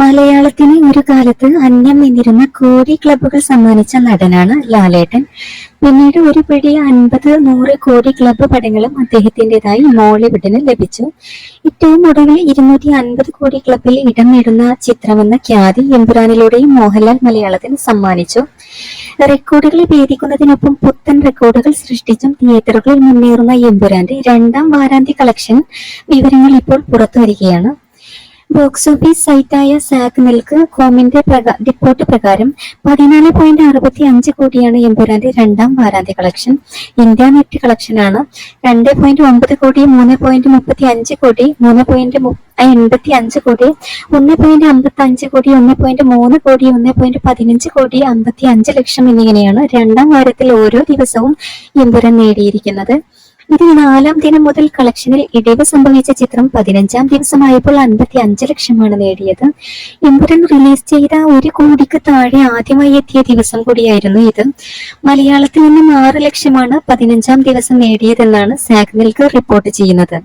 മലയാളത്തിന് ഒരു കാലത്ത് അന്യം നിന്നിരുന്ന കോടി ക്ലബ്ബുകൾ സമ്മാനിച്ച നടനാണ് ലാലേട്ടൻ. പിന്നീട് ഒരു പിടി അൻപത് നൂറ് കോടി ക്ലബ്ബ് പടങ്ങളും അദ്ദേഹത്തിന്റെതായി മോളിവുഡിന് ലഭിച്ചു. ഏറ്റവും ഒടുവിൽ ഇരുന്നൂറ്റി അൻപത് കോടി ക്ലബ്ബിൽ ഇടം നേടുന്ന ചിത്രമെന്ന ഖ്യാതി എമ്പുരാനിലൂടെയും മോഹൻലാൽ മലയാളത്തിന് സമ്മാനിച്ചു. റെക്കോർഡുകൾ ഭേദിക്കുന്നതിനൊപ്പം പുത്തൻ റെക്കോർഡുകൾ സൃഷ്ടിച്ചും തിയേറ്ററുകളിൽ മുന്നേറുന്ന എമ്പുരാന്റെ രണ്ടാം വാരാന്ത്യ കളക്ഷൻ വിവരങ്ങൾ ഇപ്പോൾ പുറത്തു വരികയാണ് ബോക്സ് ഓഫീസ് സൈറ്റായ സാഗ് മിൽക്ക് കോമിന്റെ റിപ്പോർട്ട് പ്രകാരം പതിനാല് പോയിന്റ് അറുപത്തി അഞ്ച് കോടിയാണ് എമ്പുരാന്റെ രണ്ടാം വാരാന്ത്യ കളക്ഷൻ. ഇന്ത്യ നെറ്റ് കളക്ഷനാണ്. രണ്ട് പോയിന്റ് ഒമ്പത് കോടി മൂന്ന് പോയിന്റ് മുപ്പത്തി അഞ്ച് കോടി മൂന്ന് പോയിന്റ് എൺപത്തി അഞ്ച് കോടി ഒന്ന് പോയിന്റ് അമ്പത്തി അഞ്ച് കോടി ഒന്ന് പോയിന്റ് മൂന്ന് കോടി ഒന്ന് പോയിന്റ് പതിനഞ്ച് കോടി അമ്പത്തി അഞ്ച് ലക്ഷം എന്നിങ്ങനെയാണ് രണ്ടാം വാരത്തിൽ ഓരോ ദിവസവും എമ്പുരാൻ നേടിയിരിക്കുന്നത്. ഇതിൽ നാലാം ദിനം മുതൽ കളക്ഷനിൽ ഇടിവ് സംഭവിച്ച ചിത്രം പതിനഞ്ചാം ദിവസമായപ്പോൾ അൻപത്തി അഞ്ച് ലക്ഷമാണ് നേടിയത്. എമ്പുരൻ റിലീസ് ചെയ്ത ഒരു കോടിക്ക് താഴെ ആദ്യമായി എത്തിയ ദിവസം കൂടിയായിരുന്നു ഇത്. മലയാളത്തിൽ നിന്നും ആറ് ലക്ഷമാണ് പതിനഞ്ചാം ദിവസം നേടിയതെന്നാണ് സാഗ്നിൽക്ക് റിപ്പോർട്ട് ചെയ്യുന്നത്.